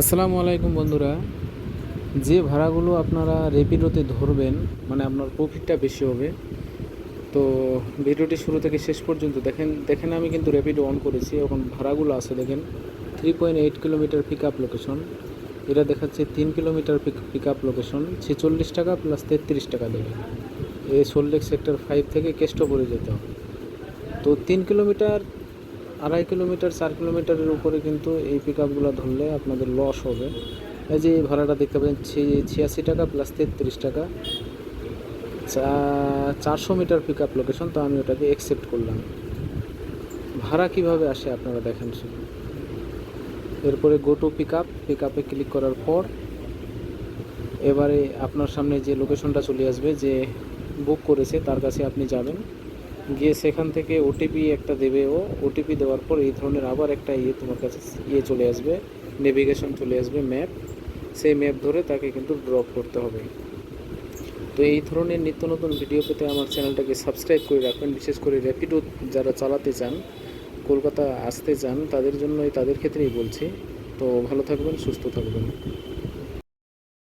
আসসালামু আলাইকুম বন্ধুরা। যে ভাড়াগুলো আপনারা রেপিডোতে ধরবেন মানে আপনার প্রফিটটা বেশি হবে, তো ভিডিওটি শুরু থেকে শেষ পর্যন্ত দেখেন দেখেন আমি কিন্তু র্যাপিডো অন করেছি, এখন ভাড়াগুলো আছে দেখেন three point eight kilometre pick up location এটা দেখাচ্ছে তিন kilometre pick pick up location ছেচল্লিশ টাকা প্লাস তেত্রিশ টাকা দেবে। এই সোললেক সেক্টর ফাইভ থেকে কেষ্টপুরে যেতে হবে। তো তিন কিলোমিটার আড়াই কিলোমিটার, চার কিলোমিটারের উপরে কিন্তু এই পিক আপগুলো ধরলে আপনাদের লস হবে। এই যে এই ভাড়াটা দেখতে পাচ্ছেন ছিয়াশি টাকা প্লাস তেত্রিশ টাকা। চারশো মিটার পিক আপ লোকেশন তো আমি ওটাকে অ্যাকসেপ্ট করলাম। ভাড়া কীভাবে আসে আপনারা দেখেন শুধু। এরপরে go to pick up pick আপে ক্লিক করার পর এবারে আপনার সামনে যে লোকেশনটা চলে আসবে, যে বুক করেছে, তার কাছে আপনি যাবেন। গিয়ে সেখান থেকে ওটিপি একটা দেবে ও। ওটিপি দেওয়ার পর এই ধরনের আবার একটা ইয়ে তোমার কাছে ইয়ে চলে আসবে নেভিগেশন চলে আসবে ম্যাপ সেই ম্যাপ ধরে তাকে কিন্তু ড্রপ করতে হবে। তো এই ধরনের নিত্য নতুন ভিডিও পেতে আমার চ্যানেলটাকে সাবস্ক্রাইব করে রাখবেন। বিশেষ করে র্যাপিডো যারা চালাতে চান, কলকাতা আসতে চান, তাদের জন্যই তাদের ক্ষেত্রেই বলছি। তো ভালো থাকবেন, সুস্থ থাকবেন।